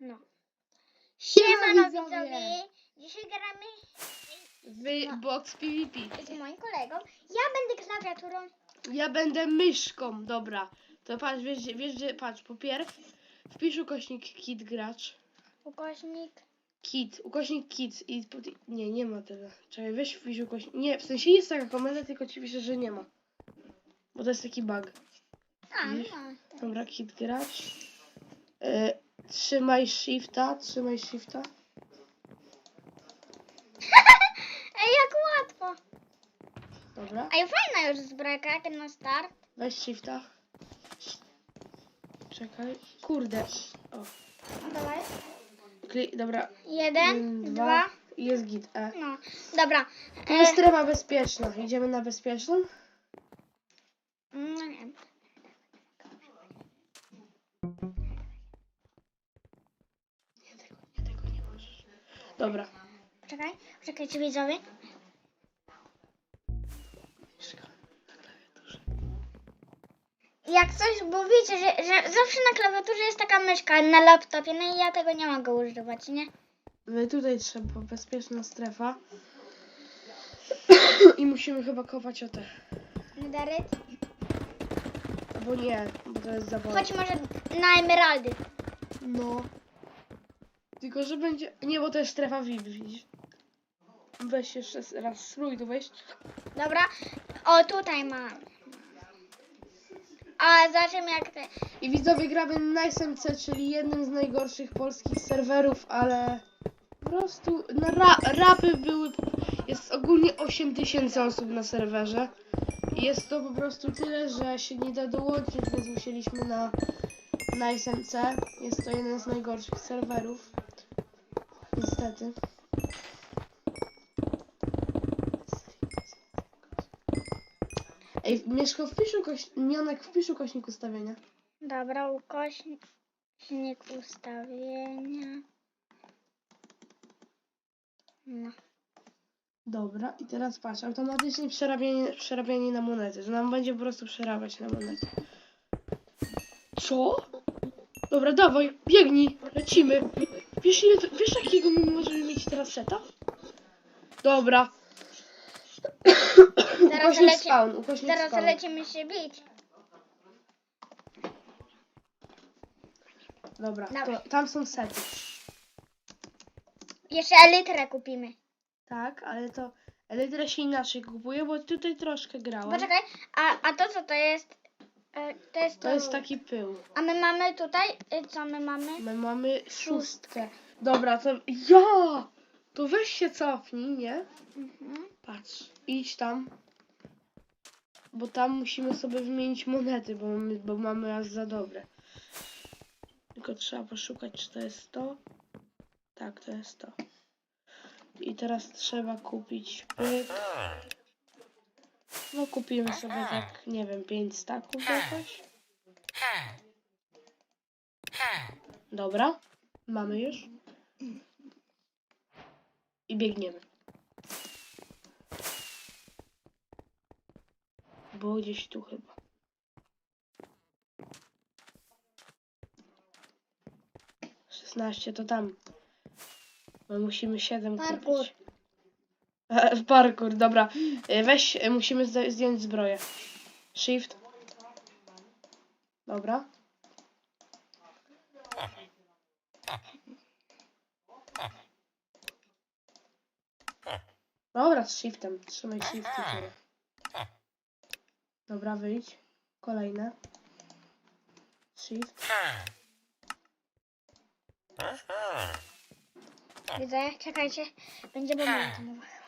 No. Siema, widzowie. Dzisiaj gramy Wy box PvP. z moim kolegą. Ja będę klawiaturą. Ja będę myszką, dobra. To patrz, wiesz, gdzie- wiesz gdzie, patrz, po pierw wpisz ukośnik kit gracz. Ukośnik. Kit, ukośnik kit i nie, nie ma tyle. Czekaj, weź wpisz ukośnik. Nie, w sensie jest taka komenda, tylko ci piszę, że nie ma. Bo to jest taki bug. A, no. Widzisz? Dobra, kit gracz. E, trzymaj shifta, trzymaj shifta. Ej, jak łatwo. Dobra, Ej, fajna już zbrojka, jak na start. weź shifta. Czekaj, kurde. O, No dawaj. kli, dobra. Jeden, Mm, dwa. i Jest git, e. No, dobra. Jest E, strefa bezpieczna. Idziemy na bezpieczną? no nie wiem. Dobra. Czekaj, widzowie. Myszka na klawiaturze. Jak coś, bo wiecie, że, że zawsze na klawiaturze jest taka myszka na laptopie, no i ja tego nie mogę używać, nie? My tutaj trzeba bezpieczna strefa. I musimy chyba kopać o te. Daryt? Albo nie, bo to jest zabawa. Chodź może na emeraldy. No. Tylko, że będzie... Nie, bo to jest strefa VIP, widzisz? Weź jeszcze raz, spróbuj tu wejść. Dobra. O, tutaj mam. A zobaczymy jak te... I widzowie gramy na SMC, czyli jednym z najgorszych polskich serwerów, ale po prostu na ra rapy były. Jest ogólnie 8 tysięcy osób na serwerze. I jest to po prostu tyle, że się nie da dołączyć, więc musieliśmy na, na SMC. Jest to jeden z najgorszych serwerów. Niestety. Ej, Mieszko, wpisz ukoś... Mionek, wpisz ukośnik ustawienia. Dobra, ukośnik ustawienia. No. Dobra, i teraz patrz, automatycznie przerabianie, przerabianie na monety, że nam będzie po prostu przerabiać na monety. Co? Dobra, dawaj, biegnij, lecimy. Wiesz, ile, to- wiesz jakiego my możemy mieć teraz seta? Dobra. Zaraz, ukośnik leci, spawn, ukośnik zaraz spawn. lecimy się bić. Dobra, Dobra. to, tam są sety. Jeszcze elitrę kupimy. Tak, ale to Elytra się inaczej kupuje, bo tutaj troszkę grałem. Poczekaj, a, a to co to jest? E, To jest to. Jest taki pył. A my mamy tutaj, e, co my mamy? My mamy szóstkę. Dobra, to ja! To weź się cofnij, nie? Mhm. Patrz, idź tam. Bo tam musimy sobie wymienić monety, bo mamy, bo mamy aż za dobre. Tylko trzeba poszukać, czy to jest to. Tak, to jest to. I teraz trzeba kupić pyk. No kupimy sobie tak, nie wiem, 5 staków jakoś. Dobra, mamy już. I biegniemy. Było gdzieś tu chyba. Szesnaście to tam. My musimy siedem kupić. Parkour, dobra. E, Weź, e, musimy zdjąć zbroję. Shift. Dobra. Dobra, z shiftem. Trzymaj shift. Dobra, wyjdź. Kolejne. Shift. Widzę, czekajcie, będzie chyba.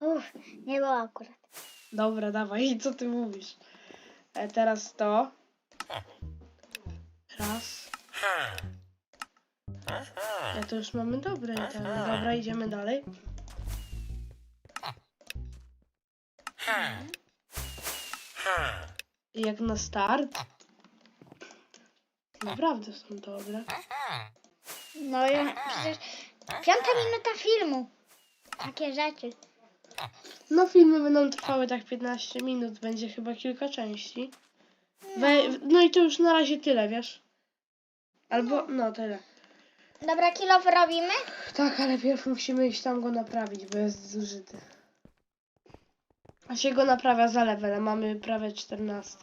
Uff, nie było akurat. Dobra, dawaj, co ty mówisz? E, teraz to. Raz. E, to już mamy dobre itemy. Dobra, idziemy dalej. I Jak na start. Naprawdę są dobre. No ja przecież piąta minuta filmu. Takie rzeczy. No filmy będą trwały tak 15 minut, będzie chyba kilka części. We, no i to już na razie tyle, wiesz? Albo, no tyle. Dobra, kilof robimy? Tak, ale pierw musimy iść tam go naprawić, bo jest zużyty. A się go naprawia za level, mamy prawie 14.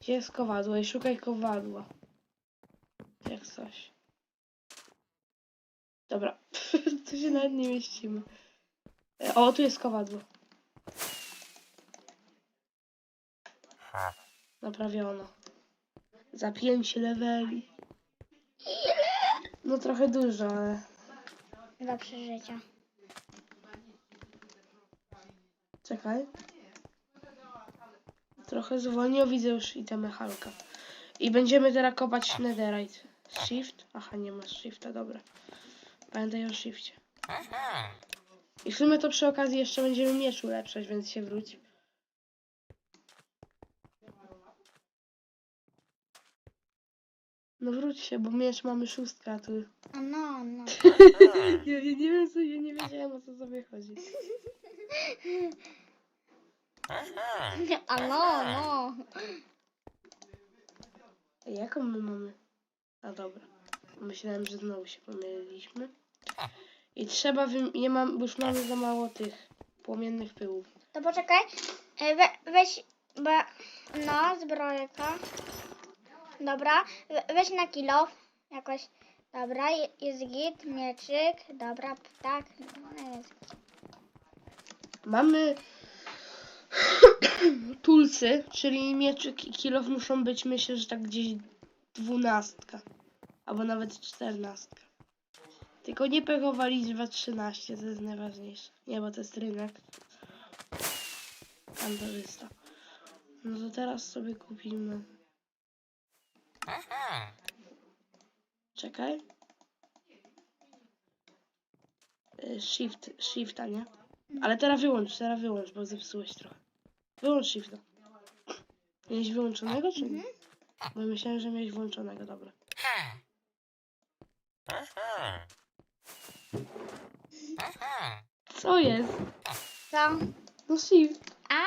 Gdzie jest kowadło? I szukaj kowadła. Jak coś. Dobra, tu się nawet nie mieścimy. O, tu jest kowadło. Naprawiono. Za 5 leveli. No trochę dużo, ale... Dla przeżycia. Czekaj. Trochę zwolniło, widzę już itemy Halka. I będziemy teraz kopać netherite. Shift? Aha, nie masz shifta, dobra. Pamiętaj o shifcie. I w sumie to przy okazji jeszcze będziemy miecz ulepszać, więc się wróć. No wróć się, bo miecz mamy szóstka, a tu... A no, no. Ja, ja nie wiem co, ja nie wiedziałem o co sobie chodzi. A no, no. Ej, Jaką my mamy? A dobra. Myślałem, że znowu się pomyliliśmy. I trzeba wy... Nie mam, bo już mamy za mało tych płomiennych pyłów. To poczekaj. E, We, weź, no, zbrojka. Dobra, we, weź na kilof jakoś. Dobra, je- jest git, mieczyk. Dobra, tak. no jest. Mamy tulsy, czyli mieczyk i kilof muszą być, myślę, że tak gdzieś dwunastka. Albo nawet czternastka. Tylko nie pechowa liczba 13, to jest najważniejsze. Nie, bo to jest rynek. Kantorysta. No to teraz sobie kupimy. Czekaj. Y, Shift, shifta, nie? Ale teraz wyłącz, teraz wyłącz, bo zepsułeś trochę. Wyłącz shifta. Miałeś wyłączonego, czy nie? Bo myślałem, że miałeś włączonego, dobra. Co jest? Co? No shift. A.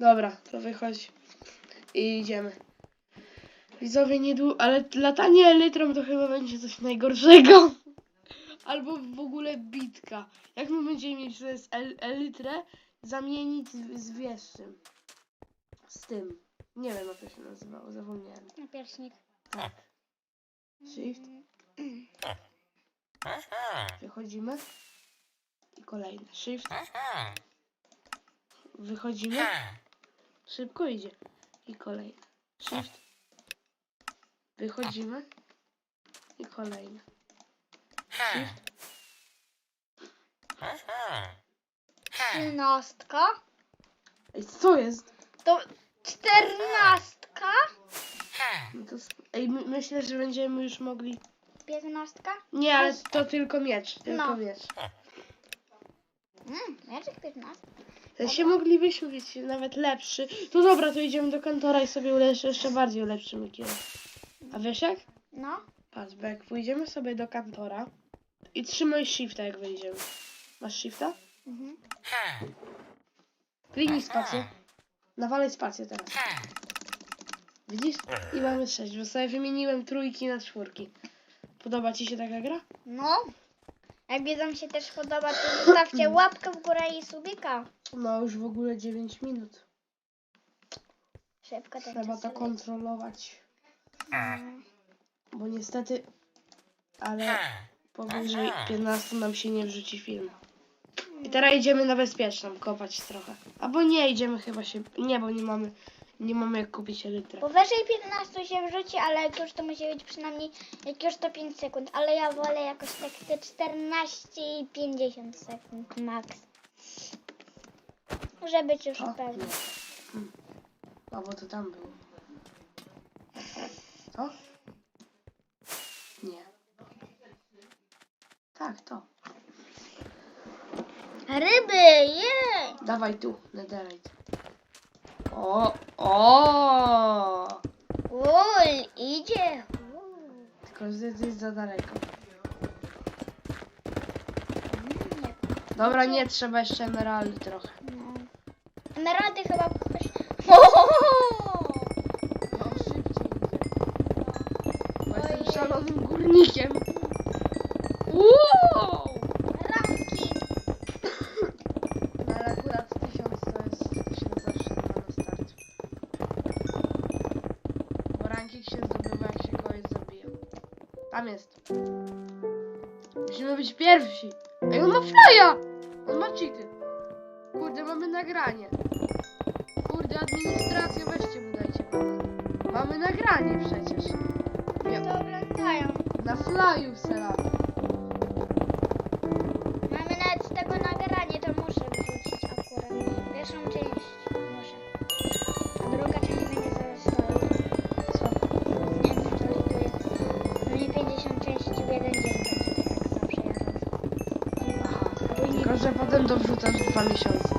Dobra, to wychodź. I idziemy. Widzowie niedługo, ale latanie elytrą to chyba będzie coś najgorszego. Albo w ogóle bitka. Jak my będziemy mieć to jest el elytrę zamienić z, z wieszczym? Z tym. Nie wiem jak to się nazywało, zapomniałem. Napierśnik. Tak. Shift. Wychodzimy. I kolejny. Shift. Wychodzimy. Szybko idzie. I kolejny. Shift. Wychodzimy. I kolejny. Shift. Trzynastka. Ej, co jest? To czternastka. No to, s- ej, my, myślę, że będziemy już mogli... Piętnastka. Nie, ale to tylko miecz. Tylko No. miecz. Mm, mieczyk piętnastka. To się moglibyśmy mieć nawet lepszy. To dobra, to idziemy do kantora i sobie ulepsz, jeszcze bardziej ulepszymy kierunek. A wiesz jak? No. Patrz, jak pójdziemy sobie do kantora i trzymaj shifta jak wyjdziemy. Masz shifta? Mhm. Kliknij spację. Nawalaj spację teraz. Widzisz? I mamy sześć, bo sobie wymieniłem trójki na czwórki. Podoba ci się taka gra? No. Jak wiedzą się też podoba, to zostawcie łapkę w górę i subika. No już w ogóle 9 minut. Szybko ten Trzeba czas to leci. kontrolować. Bo niestety, ale powyżej 15 nam się nie wrzuci film. I teraz idziemy na bezpieczną, kopać trochę. Albo nie, idziemy chyba się... Nie, bo nie mamy, nie mamy jak kupić elytrę. Powyżej 15 się wrzuci, ale jak już to musi być przynajmniej, jak już to 5 sekund. Ale ja wolę jakoś tak te 14 i 50 sekund max. Żeby być już O, pewny. No bo to tam było. To? Nie. Tak, to. Ryby, jej! Dawaj tu, netherite. O, o! Ul, idzie. Ul. Tylko że jest za daleko. Dobra, nie, trzeba jeszcze emeraldy trochę. No. Emeraldy chyba... Ho, ho, ho, ho! No, szybciej idzie. szalonym górnikiem. Wow! Musimy być pierwsi. Ej, on ma flya! On ma cheaty. Kurde, mamy nagranie. Kurde, administracja, weźcie mu dajcie. Mamy nagranie przecież. Nie, To oglądają. na flyu sera. Tylko, że potem to wrzucasz dwa miesiące.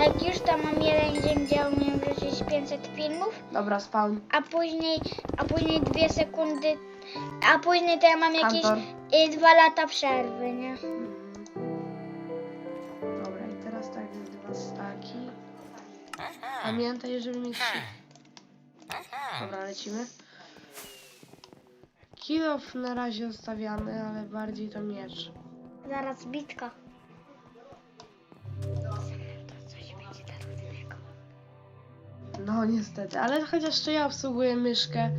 Jak już to mam jeden dzień, gdzie umiem wrzucić 500 filmów, Dobra, spawn. a później, a później dwie sekundy, a później to ja mam jakieś Kantor. y, dwa lata przerwy, nie? Dobra, i teraz tak, dwa staki. Pamiętaj, żeby mieć. Dobra, lecimy. Kilof na razie zostawiamy, ale bardziej to miecz. Zaraz bitka. To. No niestety, ale chociaż jeszcze ja obsługuję myszkę.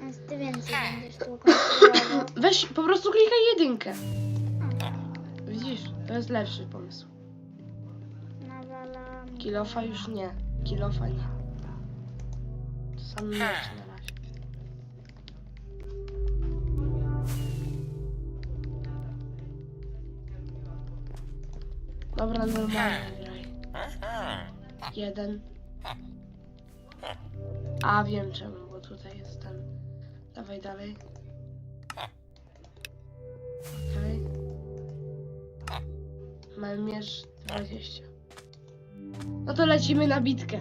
Więc ty więcej będziesz tu konstruował. Weź, po prostu klikaj jedynkę. Widzisz, to jest lepszy pomysł. Nawalam. Kilofa już nie. Kilofa nie. Sam miecz na Dobra, normalnie graj. Jeden. A wiem czemu, bo tutaj jest ten. Dawaj dalej. Okej. Mamy miecz 20. No to lecimy na bitkę.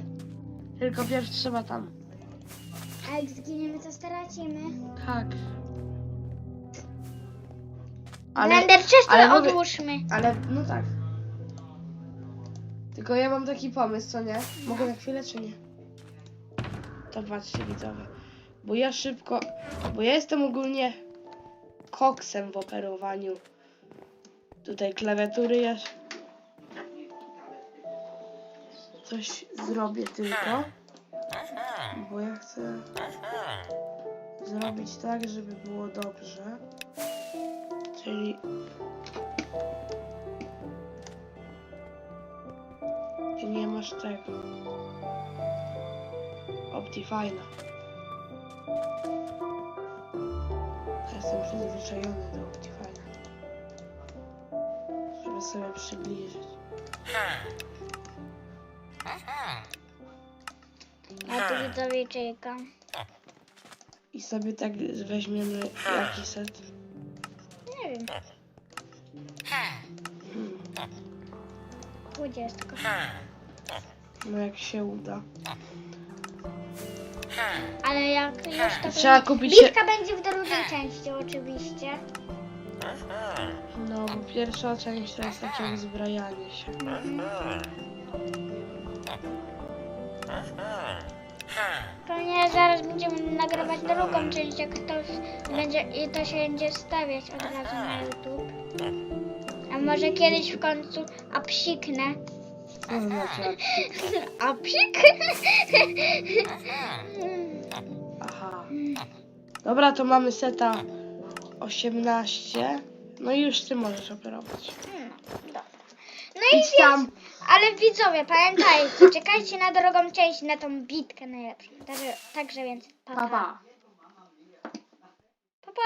Tylko pierw trzeba tam. A jak zginiemy, to stracimy. Tak. Ale, Ale, Blender, czysto ale mówię- odłóżmy. ale, no tak. Tylko ja mam taki pomysł, co nie? Mogę na chwilę, czy nie? To patrzcie widzowie. Bo ja szybko, bo ja jestem ogólnie koksem w operowaniu tutaj klawiatury. Ja coś zrobię tylko, bo ja chcę zrobić tak, żeby było dobrze. Czyli Ty nie masz tego. Optifine'a. Jestem przyzwyczajony do Optifine'a. Żeby sobie przybliżyć. Ja tu widzowie czekam. I sobie tak weźmiemy jaki set. Nie wiem. Dwudziestka. No jak się uda. Ale jak już to Trzeba będzie- kupić Bitka będzie w drugiej części oczywiście. No bo pierwsza część to jest takie uzbrajanie się. Pewnie zaraz będziemy nagrywać drugą część, jak to będzie i to się będzie wstawiać od razu na YouTube. A może kiedyś w końcu a psiknę. A psik? Aha. Dobra, to mamy seta 18. No i już ty możesz operować. No, dobra. No i Idź tam. ale widzowie, pamiętajcie, czekajcie na drugą część, na tą bitkę najlepszą. Także, także więc, pa Pa, pa. pa. pa, pa.